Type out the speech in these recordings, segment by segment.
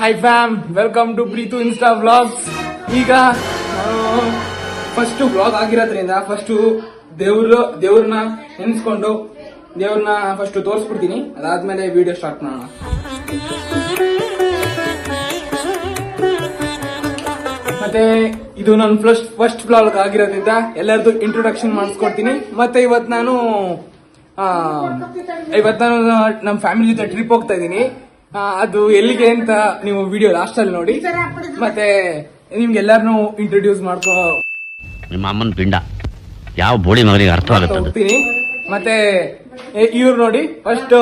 Hi fam welcome to Preethu insta vlogs ಈಗ first vlog ಆಗಿರೋದ್ರಿಂದ first ದೇವ್ರ, ದೇವ್ರನ್ನ ನೆನೆಸ್ಕೊಂಡು ದೇವ್ರನ್ನ ಫಸ್ಟ್ ತೋರಿಸ್ಬಿಡ್ತೀನಿ. ಅದಾದ್ಮೇಲೆ ವಿಡಿಯೋ ಸ್ಟಾರ್ಟ್ ಮಾಡೋಣ. ಮತ್ತೆ ಇದು ನನ್ನ ಫಸ್ಟ್ ಫಸ್ಟ್ ಬ್ಲಾಗ್ ಆಗಿರೋದ್ರಿಂದ ಎಲ್ಲರದು ಇಂಟ್ರೊಡಕ್ಷನ್ ಮಾಡಿಸ್ಕೊಡ್ತೀನಿ. ಮತ್ತೆ ಇವತ್ತು ನಾನು ಇವತ್ತು ನಾನು ನಮ್ಮ ಫ್ಯಾಮಿಲಿ ಜೊತೆ ಟ್ರಿಪ್ ಹೋಗ್ತಾ ಇದ್ದೀನಿ. ಅದು ಎಲ್ಲಿಗೆ ಅಂತ ನೀವು ವಿಡಿಯೋ ಲಾಸ್ಟ್ ಅಲ್ಲಿ ನೋಡಿ. ಮತ್ತೆ ನಿಮ್ಗೆ ಎಲ್ಲಾರನು ಇಂಟ್ರೊಡ್ಯೂಸ್ ಮಾಡ್ಕೋ ನಿಮ್ಮ ಅಮ್ಮನ ಪಿಂಡ. ಯಾವ ಬೋಳಿ ಮಗನಿಗೆ ಅರ್ಥ ಹೋಗ್ತೀನಿ. ಮತ್ತೆ ಇವ್ರು ನೋಡಿ. ಫಸ್ಟ್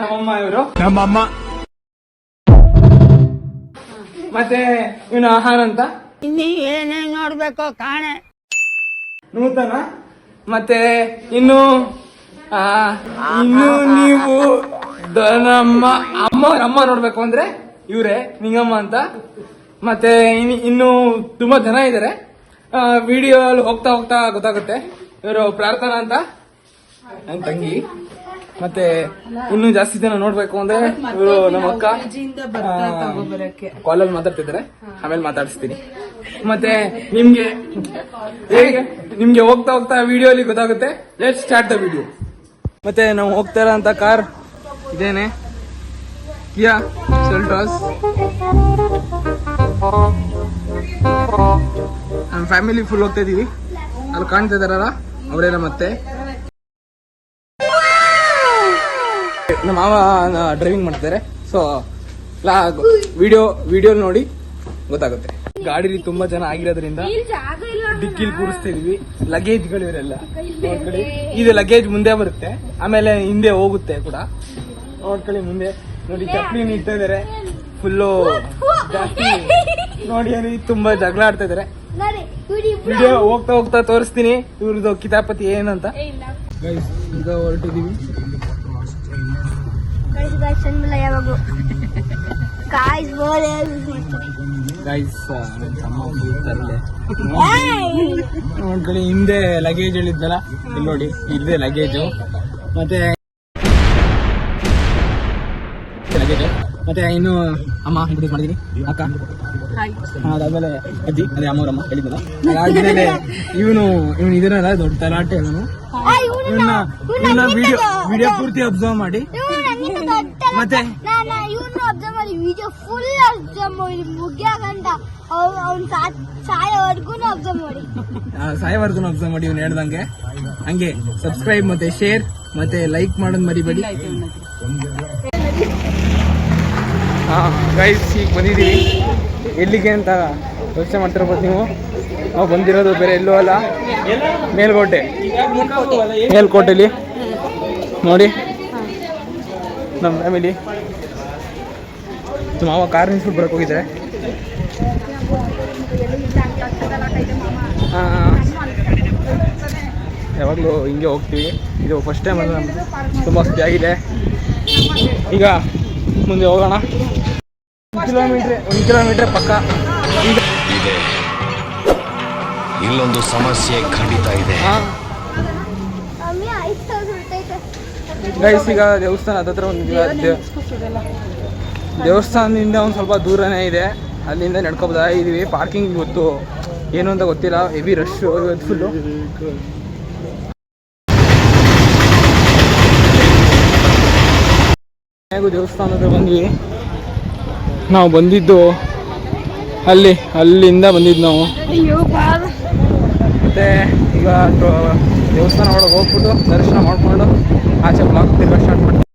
ನಮ್ಮಮ್ಮ ಇವರು. ನಮ್ಮಮ್ಮ. ಮತ್ತೆ ಇವನು ಆಹಾರ ಅಂತ? ನೋಡ್ಬೇಕು ಏನೇನ್ ನೋಡ್ಬೇಕೋ ಕಾಣೆ. ನೂತನ. ಮತ್ತೆ ಇನ್ನು ಆ, ಇನ್ನು ನೀವು ನಮ್ಮ ಅಮ್ಮ ಅಮ್ಮ ನೋಡ್ಬೇಕು ಅಂದ್ರೆ ಇವರೇ, ನಿಂಗಮ್ಮ ಅಂತ. ಮತ್ತೆ ಇನ್- ಇನ್ನು ತುಂಬಾ ಜನ ಇದಾರೆ. ವಿಡಿಯೋ ಅಲ್ಲಿ ಹೋಗ್ತಾ ಹೋಗ್ತಾ ಗೊತ್ತಾಗುತ್ತೆ. ಇವರು ಪ್ರಾರ್ಥನಾ ಅಂತ. ನನ್ ತಂಗಿ. ಮತ್ತೆ ಇನ್ನು ಜಾಸ್ತಿ ಜನ ನೋಡ್ಬೇಕು ಅಂದ್ರೆ ಇವರು ನಮ್ಮ ಅಕ್ಕ. ಕಾಲಲ್ಲಿ ಮಾತಾಡ್ತಿದ್ದಾರೆ ಆಮೇಲೆ ಮಾತಾಡಿಸ್ತೀನಿ. ಮತ್ತೆ ನಿಮ್ಗೆ ಹೇಗೆ? ನಿಮ್ಗೆ ಹೋಗ್ತಾ ಹೋಗ್ತಾ ವಿಡಿಯೋ ಅಲ್ಲಿ ಗೊತ್ತಾಗುತ್ತೆ. ಲೆಟ್ ಸ್ಟಾರ್ಟ್ ದ ವಿಡಿಯೋ ಮತ್ತೆ ನಾವು ಹೋಗ್ತಾ ಇರೋ ಅಂತ ಕಾರ್ ಇದೇನೆ? ಕಿಯಾ ಸೆಲ್ಟಾಸ್ ನಮ್ಮ ಫ್ಯಾಮಿಲಿ ಫುಲ್ ಹೋಗ್ತಾ ಇದೀವಿ. ಅಲ್ಲಿ ಕಾಣ್ತಾ ಇದಾರಲ್ಲ ಅವರೇನ ಮತ್ತೆ ನಮ್ಮ ಮಾವ ಡ್ರೈವಿಂಗ್ ಮಾಡ್ತಾರೆ ಸೊ ವಿಡಿಯೋ ವಿಡಿಯೋ ನೋಡಿ ಗೊತ್ತಾಗುತ್ತೆ. ಗಾಡಿಲಿ ತುಂಬಾ ಜನ ಆಗಿರೋದ್ರಿಂದ ಡಿಕ್ಕಿಲ್ ಕೂರಿಸ್ತಾ ಇದೀವಿ. ಲಗೇಜ್ಗಳು ಇರಲ್ಲ. ನೋಡ್ಕೊಳ್ಳಿ. ಇದು. ಲಗೇಜ್ ಮುಂದೆ ಬರುತ್ತೆ. ಆಮೇಲೆ ಹಿಂದೆ ಹೋಗುತ್ತೆ ಕೂಡ. ನೋಡ್ಕೊಳ್ಳಿ ಮುಂದೆ. ನೋಡಿ ಚಪ್ಪಲಿ ಇಡ್ತಾ ಇದಾರೆ. ಫುಲ್ಲು ಜಾಸ್ತಿ. ನೋಡಿ ಅಲ್ಲಿ ತುಂಬಾ ಜಗಳ ಆಡ್ತಾ ಇದಾರೆ. ವಿಡಿಯೋ ಹೋಗ್ತಾ ಹೋಗ್ತಾ ತೋರಿಸ್ತೀನಿ. ಇವ್ರದ್ದು ಕಿತಾಪತಿ ಏನಂತ ಈಗ ಹೊರಟಿದೀವಿ ನೋಡ್ಕೊಳ್ಳಿ ಹಿಂದೆ ಲಗೇಜ್ ಹೇಳಿದ್ನಲ್ಲ ಇಲ್ಲಿ ನೋಡಿ ಇಲ್ಲದೆ ಲಗೇಜು ಮತ್ತೆ ಮತ್ತೆ ಇನ್ನು ಅಮ್ಮ ಇಂಟ್ರೊಡ್ಯೂಸ್ ಮಾಡಿದೀನಿ. ಅಕ್ಕ. ಅದಾದ್ಮೇಲೆ ಅಜ್ಜಿ ಅದೇ ಅಮ್ಮವ್ರಮ್ಮ ಹೇಳಿದ್ನಲ್ಲ. ಅದಾದ್ಮೇಲೆ ಇವನು ಇವನು ಇದನ್ನಲ್ಲ ದೊಡ್ಡ ತರಾಟೆ ಇವನು. ಇವನ್ನ ಇವನ್ನ ವಿಡಿಯೋ ವಿಡಿಯೋ ಪೂರ್ತಿ ಅಬ್ಸರ್ವ್ ಮಾಡಿ. ಮತ್ತೆ? ಇವ್ನು ಅಬ್ಸರ್ವ್ ಮಾಡಿ ವಿಡಿಯೋ ಫುಲ್ ಅಬ್ಸರ್ವ್ ಮಾಡಿ ಮುಗಿಯಾಗಂತ ಅವ್ನ ಸಾಯೋವರೆಗೂ ಅಬ್ಸರ್ವ್ ಮಾಡಿ. ಆ, ಸಾಯವರ್ಗು ಅಬ್ಸರ್ವ್ ಮಾಡಿ ಇವ್ನು ಹೇಳ್ದಂಗೆ. ಹಂಗೆ ಸಬ್ಸ್ಕ್ರೈಬ್ ಮತ್ತೆ ಶೇರ್ ಮತ್ತೆ ಲೈಕ್ ಮಾಡೋದು ಮರಿಬೇಡಿ. ಹಾ ಗೈಸ್ ಈಗ ಬಂದಿದ್ದೀವಿ ಎಲ್ಲಿಗೆ ಅಂತ ಯೋಚನೆ ಮಾಡ್ತಿರ್ಬೋದು ನೀವು. ನಾವು ಬಂದಿರೋದು ಬೇರೆ ಎಲ್ಲೂ ಅಲ್ಲ, ಮೇಲ್ಕೋಟೆ. ಮೇಲ್ಕೋಟೆಲಿ. ನೋಡಿ. ನಮ್ಮ ಫ್ಯಾಮಿಲಿ ಮಾವ ಕಾರ್ ನಿಲ್ಸ್ಬಿಟ್ಟು ಬರೋಕೆ ಹೋಗಿದ್ದಾರೆ. ಯಾವಾಗಲೂ ಹಿಂಗೆ ಹೋಗ್ತೀವಿ. ಇದು ಫಸ್ಟ್ ಟೈಮ್ ಅದು ತುಂಬ ಖುಷಿ ಆಗಿದೆ. ಈಗ ಮುಂದೆ ಹೋಗೋಣ. ಒಂದು ಕಿಲೋಮೀಟ್ರ್ ಒಂದು ಕಿಲೋಮೀಟ್ರ್ ಪಕ್ಕ. ಇದೆ. ಇಲ್ಲೊಂದು ಸಮಸ್ಯೆ ಖಂಡಿತ ಇದೆ. ಗೈಸ್ ಈಗ ದೇವಸ್ಥಾನ ಹತ್ರ ಒಂದು ದೇವಸ್ಥಾನದಿಂದ ಒಂದು ಸ್ವಲ್ಪ ದೂರನೇ ಇದೆ. ಅಲ್ಲಿಂದ ನಡ್ಕೊಬೋದಾ? ಇದೀವಿ. ಪಾರ್ಕಿಂಗ್ ಗೊತ್ತು. ಏನು ಅಂತ ಗೊತ್ತಿಲ್ಲ. ಹೆವಿ ರಶ್ ಇವತ್ತು ಫುಲ್ಲು ಹೇಗೂ ದೇವಸ್ಥಾನದ ಬಂದ್ವಿ. ನಾವು ಬಂದಿದ್ದು ಅಲ್ಲಿ ಅಲ್ಲಿಂದ ಬಂದಿದ್ದು ನಾವು. ಮತ್ತೆ ಈಗ ದೇವಸ್ಥಾನ ಒಳಗೆ ಹೋಗ್ಬಿಟ್ಟು ದರ್ಶನ ಮಾಡಿಕೊಂಡು ಆಚೆ ಬ್ಲಾಕ್ ತಿರ್ಗಾ ಸ್ಟಾರ್ಟ್ ಮಾಡ್ತೀವಿ.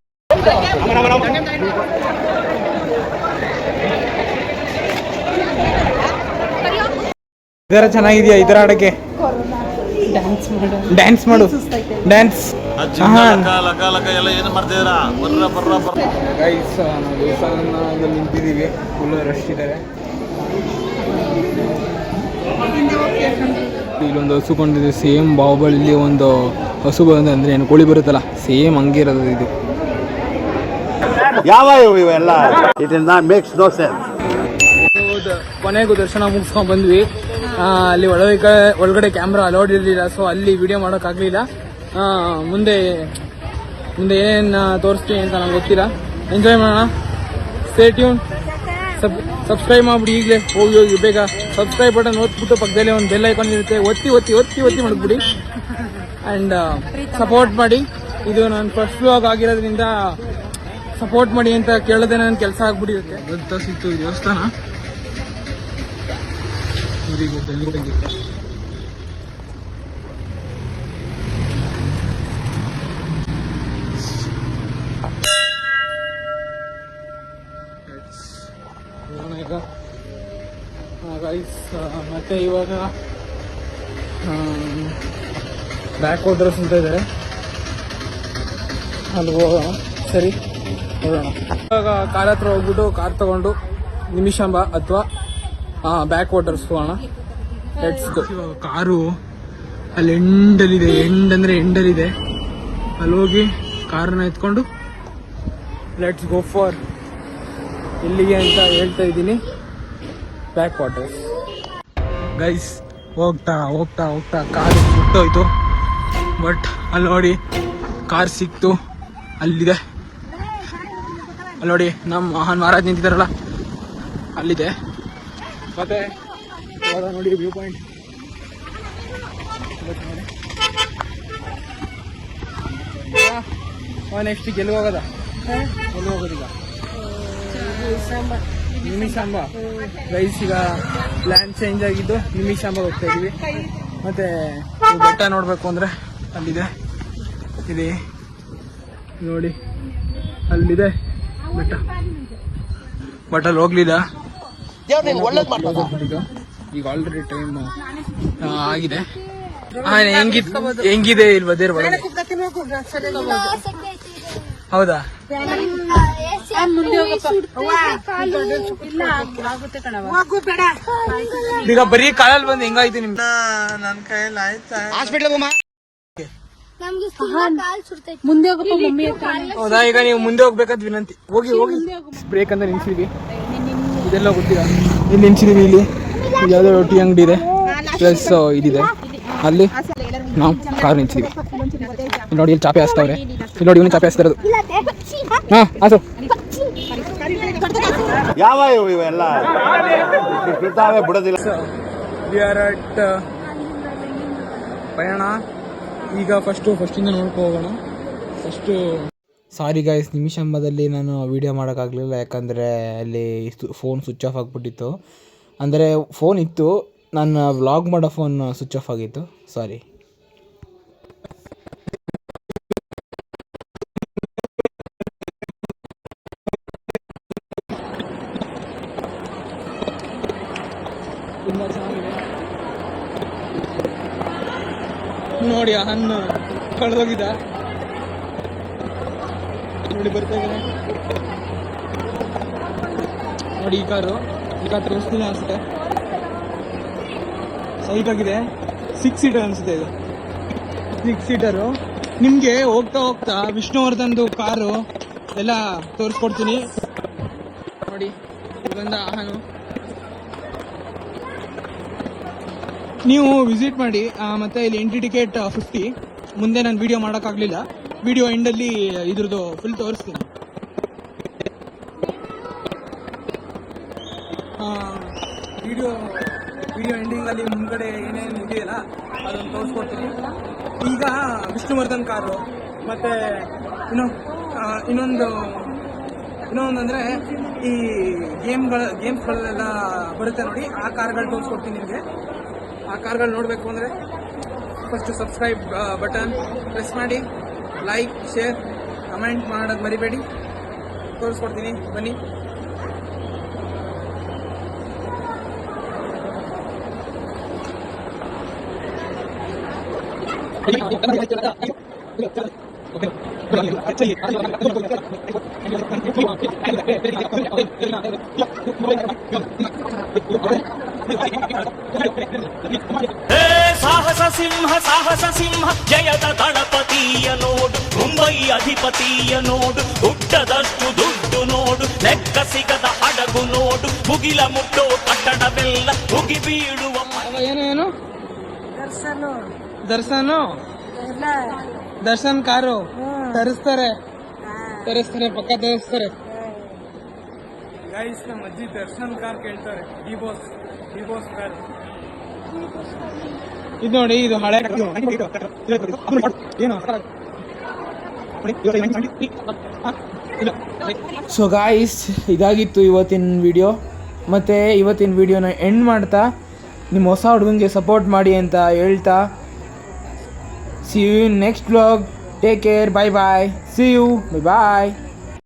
ಇದರ ಚೆನ್ನಾಗಿದೆಯಾ ಇದರ ಆಡಕ್ಕೆ ಡ್ಯಾನ್ಸ್ ಮಾಡು. ಡ್ಯಾನ್ಸ್ ಗೈಸ್ ನಾವು ದೇವಸ್ಥಾನದಲ್ಲಿ ನಿಂತಿದ್ದೀವಿ. ಫುಲ್ ರಶ್ ಇದ್ದಾರೆ. ಇಲ್ಲೊಂದು ಹಸು ಕೊಂಡಿದೆ ಸೇಮ್ ಬಾಹುಬಲಿ ಒಂದು ಹಸು ಬಂದ ಅಂದ್ರೆ ಏನು ಕೋಳಿ ಬರುತ್ತಲ್ಲ ಸೇಮ್ ಹಂಗೆ ಇರೋದು ಇದು. ಯಾವ ಇವು ಇವೆಲ್ಲ? ಇದರಿಂದ ಮೇಕ್ಸ್ ನೋ ಸೆನ್ಸ್ ಹೌದು. ಕೊನೆಗೂ ದರ್ಶನ ಮುಗಿಸ್ಕೊಂಡು ಬಂದ್ವಿ. ಅಲ್ಲಿ ಒಳಗೆ ಒಳಗಡೆ ಕ್ಯಾಮ್ರಾ ಅಲೌಡ್ ಇರಲಿಲ್ಲ ಸೊ ಅಲ್ಲಿ ವಿಡಿಯೋ ಮಾಡೋಕ್ಕಾಗಲಿಲ್ಲ. ಮುಂದೆ ಮುಂದೆ ಏನೇನು ತೋರಿಸ್ತೀನಿ ಅಂತ ನಂಗೆ ಗೊತ್ತಿಲ್ಲ. ಎಂಜಾಯ್ ಮಾಡೋಣ. ಸ್ಟೇ ಸಬ್ ಸಬ್ಸ್ಕ್ರೈಬ್ ಮಾಡ್ಬಿಡಿ ಈಗಲೇ. ಹೋಗಿ ಹೋಗಿ, ಬೇಗ. ಸಬ್ಸ್ಕ್ರೈಬ್ ಬಟನ್ ಒತ್ಬಿಟ್ಟು ಪಕ್ಕದಲ್ಲಿ ಒಂದು ಬೆಲ್ ಐಕಾನ್ ಇರುತ್ತೆ. ಒತ್ತಿ ಒತ್ತಿ ಒತ್ತಿ ಒತ್ತಿ ಮಾಡಿಬಿಡಿ. ಆ್ಯಂಡ್ ಸಪೋರ್ಟ್ ಮಾಡಿ. ಇದು ನಾನು ಫಸ್ಟ್ ವ್ಲಾಗ್ ಆಗಿರೋದ್ರಿಂದ ಸಪೋರ್ಟ್ ಮಾಡಿ ಅಂತ ಕೇಳೋದೇ ನನ್ನ ಕೆಲಸ ಆಗ್ಬಿಟ್ಟಿರುತ್ತೆ. ದೊಡ್ಡ ಸಿಕ್ತು ದೇವಸ್ಥಾನ. ಮತ್ತೆ ಇವಾಗ ಬ್ಯಾಕ್ ವಾಟರ್ಸ್ ಅಂತ ಇದ್ದಾರೆ. ಅಲ್ಲಿ ಹೋಗೋಣ ಸರಿ, ಹೋಗೋಣ. ಇವಾಗ ಕಾರ್ ಹತ್ರ ಹೋಗ್ಬಿಟ್ಟು ಕಾರ್ ತಗೊಂಡು ನಿಮಿಷಾಂಬ ಅಥವಾ ಬ್ಯಾಕ್ ವಾಟರ್ಸ್ ಹೋಗೋಣ. ಲೆಟ್ಸ್ ಇವಾಗ ಕಾರು ಅಲ್ಲಿ ಎಂಡಲ್ಲಿದೆ ಎಂಡ್ ಅಂದ್ರೆ ಎಂಡಲ್ಲಿದೆ. ಅಲ್ಲಿ ಹೋಗಿ ಕಾರನ್ನ ಎತ್ಕೊಂಡು ಲೆಟ್ಸ್ ಗೋ ಫಾರ್ ಎಲ್ಲಿಗೆ ಅಂತ ಹೇಳ್ತಾ ಇದ್ದೀನಿ. ಬ್ಯಾಕ್ ವಾಟರ್ಸ್ ಗೈಸ್ ಹೋಗ್ತಾ ಹೋಗ್ತಾ ಹೋಗ್ತಾ ಕಾರ್ ಮುಟ್ಟೋಯ್ತು. ಬಟ್ ಅಲ್ಲಿ ನೋಡಿ, ಕಾರ್ ಸಿಕ್ತು. ಅಲ್ಲಿದೆ. ಅಲ್ಲಿ ನೋಡಿ, ನಮ್ಮ ಮಹಾನ್ ಮಹಾರಾಜ್ ನಿಂತಿದ್ದಾರಲ್ಲ. ಅಲ್ಲಿದೆ. ಮತ್ತೆ ನೋಡಿ ವ್ಯೂ ಪಾಯಿಂಟ್ ನೆಕ್ಸ್ಟ್ ಗೆಲುವು ಹೋಗೋದ ಎಲ್ಲಿ ಹೋಗೋದೀಗ ಸಾಂಬಾ ಗೈಸ್ ಈಗ ಪ್ಲಾನ್ ಚೇಂಜ್ ಆಗಿದ್ದು ನಿಮಿಷ ಹೋಗ್ತಾ ಇದೀವಿ. ಮತ್ತೆ ಈ ಬೆಟ್ಟ ನೋಡ್ಬೇಕು ಅಂದ್ರೆ ಅಲ್ಲಿದೆ. ಇದೆ. ನೋಡಿ ಅಲ್ಲಿದೆ ಬೆಟ್ಟ. ಬಟ್ ಅಲ್ಲಿ ಹೋಗ್ಲಿಲ್ಲ ಈಗ ಈಗ ಆಲ್ರೆಡಿ ಟೈಮ್ ಆಗಿದೆ. ಹಾ, ಹೆಂಗಿದ್ ಹೆಂಗಿದೆ ಇಲ್ವಾ ಒಳಗೆ? ಹೌದಾ? ಈಗ ಬರೀ ಕಾಲಲ್ಲಿ ಬಂದು ಹೆಂಗಾಯ್ತು ನಿಮ್ಗೆ? ನನ್ ಕೈಯಲ್ಲಿ ಆಯ್ತಾ ಹಾಸ್ಪಿಟಲ್ ಮುಂದೆ ಹೋಗಪ್ಪ ಮಮ್ಮಿ ಹೌದಾ ಈಗ ನೀವು ಮುಂದೆ ಹೋಗ್ಬೇಕಂತ ವಿನಂತಿ. ಹೋಗಿ ಹೋಗಿ. ಬ್ರೇಕ್ ಅಂತ ನಿಲ್ಸಿದ್ವಿ. ಇದೆಲ್ಲ ಗೊತ್ತಿಲ್ಲ. ಇಲ್ಲಿ ನಿಲ್ಸಿದೀವಿ ಇಲ್ಲಿ. ಇಲ್ಲಿ ಯಾವ್ದೋ ರೊಟ್ಟಿ ಅಂಗಡಿ ಇದೆ. ಪ್ಲಸ್ ಇದಿದೆ. ಅಲ್ಲಿ ನಾವು ಕಾರ್ ನಿಲ್ಸಿದೀವಿ. ಇಲ್ಲಿ ನೋಡಿ ಇಲ್ಲಿ ಚಾಪೆ ಹಾಸ್ತಾವ್ರೆ. ಇಲ್ಲಿ ನೋಡಿ ಇವನು ಚಾಪೆ ಹಾಸ್ತಾ ಇರೋದು. ಹಾ ಹಾಸು. ಯಾವ ಇವು ಇವೆಲ್ಲ? ಬಿಡ್ತಾವೆ ಬಿಡೋದಿಲ್ಲ. ವಿ ಆರ್ ಅಟ್ ಪಯಣ. ಈಗ ಫಸ್ಟು ಫಸ್ಟಿಂದ ನೋಡ್ಕೊ ಹೋಗೋಣ. ಫಸ್ಟು ಸಾರಿ ಗಾಯ್ಸ್ ನಿಮಿಷಂಬದಲ್ಲಿ ನಾನು ವೀಡಿಯೋ ಮಾಡೋಕ್ಕಾಗಲಿಲ್ಲ ಯಾಕಂದರೆ ಅಲ್ಲಿ ಫೋನ್ ಸ್ವಿಚ್ ಆಫ್ ಆಗಿಬಿಟ್ಟಿತ್ತು. ಅಂದರೆ ಫೋನ್ ಇತ್ತು ನನ್ನ ವ್ಲಾಗ್ ಮಾಡೋ ಫೋನ್ ಸ್ವಿಚ್ ಆಫ್ ಆಗಿತ್ತು. ಸಾರಿ ನೋಡಿ ಹಣ್ಣು ಕಳೆದೋಗಿದ. ನೋಡಿ ಬರ್ತಾ ಇದ್ದಾನೆ ನೋಡಿ ಈ ಕಾರು, ಈ ಕಾರ್ ತೋರಿಸ್ತೀನಿ ಅನ್ಸುತ್ತೆ. ಆಗಿದೆ ಸಿಕ್ಸ್ ಸೀಟರ್ ಅನ್ಸುತ್ತೆ ಇದು. ಸಿಕ್ಸ್ ಸೀಟರು ನಿಮಗೆ ಹೋಗ್ತಾ ಹೋಗ್ತಾ ವಿಷ್ಣುವರ್ಧನ್ದು ಕಾರು ಎಲ್ಲ ತೋರಿಸ್ಕೊಡ್ತೀನಿ. ನೋಡಿ ಬಂದ ಆಹನು ನೀವು ವಿಸಿಟ್ ಮಾಡಿ ಮತ್ತೆ ಇಲ್ಲಿ ಎಂಟ್ರಿ ಟಿಕೆಟ್ ಫಿಫ್ಟಿ ಮುಂದೆ ನಾನು ವಿಡಿಯೋ ಮಾಡೋಕ್ಕಾಗಲಿಲ್ಲ. ವಿಡಿಯೋ ಎಂಡಲ್ಲಿ ಇದ್ರದ್ದು ಫುಲ್ ತೋರಿಸ್ತೀನಿ. ವಿಡಿಯೋ ವಿಡಿಯೋ ಎಂಡಿಂಗಲ್ಲಿ ಮುಂದ್ಗಡೆ ಏನೇನು ಇದೆಯಲ್ಲ, ಅದನ್ನು ತೋರಿಸ್ಕೊಡ್ತೀನಿ. ಈಗ ವಿಷ್ಣುವರ್ಧನ್ ಕಾರು, ಮತ್ತೆ ಇನ್ನೊಂದು ಇನ್ನೊಂದು, ಇನ್ನೊಂದಂದ್ರೆ ಈ ಗೇಮ್ಗಳ ಗೇಮ್ಸ್ಗಳೆಲ್ಲ ಬರುತ್ತೆ ನೋಡಿ, ಆ ಕಾರ್ಗಳು ತೋರಿಸ್ಕೊಡ್ತೀನಿ ನಿಮಗೆ. ಆ ಕಾರ್ಗಳು ನೋಡಬೇಕು ಅಂದರೆ ಫಸ್ಟ್ ಸಬ್ಸ್ಕ್ರೈಬ್ ಬಟನ್ ಪ್ರೆಸ್ ಮಾಡಿ ಲೈಕ್ ಶೇರ್ ಕಮೆಂಟ್ ಮಾಡೋದು ಮರಿಬೇಡಿ. ತೋರಿಸ್ಕೊಡ್ತೀನಿ, ಬನ್ನಿ. ಹೇ ಸಾಹಸ ಸಿಂಹ ಸಾಹಸ ಸಿಂಹ ಜಯದ ದಳಪತಿಯ ನೋಡು ಮುಂಬೈ ಅಧಿಪತಿಯ ನೋಡು ಹುಟ್ಟದಷ್ಟು ದುಡ್ಡು ನೋಡು ಲೆಕ್ಕ ಸಿಗದ ಹಡಗು ನೋಡು ಮುಗಿಲ ಮುಟ್ಟೋ ಕಟ್ಟಡವೆಲ್ಲ ಮುಗಿ ಬೀಳುವ ಅವ ಏನು ಏನು ದರ್ಶನ್ ದರ್ಶನ್ ಕಾರು ತರಿಸ್ತಾರೆ ತರಿಸ್ತಾರೆ ಪಕ್ಕ ತರಿಸ್ತಾರೆ ಗೈಸ್ ನಮ್ಮ ಅಜ್ಜಿ ದರ್ಶನ್ ಕಾರ್ ಕೇಳ್ತಾರೆ. ಈ ಬಾಸ್ ಈ ಬಾಸ್ ಕಾರ್ ಇದು ನೋಡಿ ಇದು ಹಳೆ ಏನು? ಸೊ ಗಾಯ್ಸ್ ಇದಾಗಿತ್ತು ಇವತ್ತಿನ ವಿಡಿಯೋ ಮತ್ತು ಇವತ್ತಿನ ವಿಡಿಯೋನ ಎಂಡ್ ಮಾಡ್ತಾ ನಿಮ್ಮ ಹೊಸ ಹುಡುಗನಿಗೆ ಸಪೋರ್ಟ್ ಮಾಡಿ ಅಂತ ಹೇಳ್ತಾ see you next vlog take care bye bye see you bye bye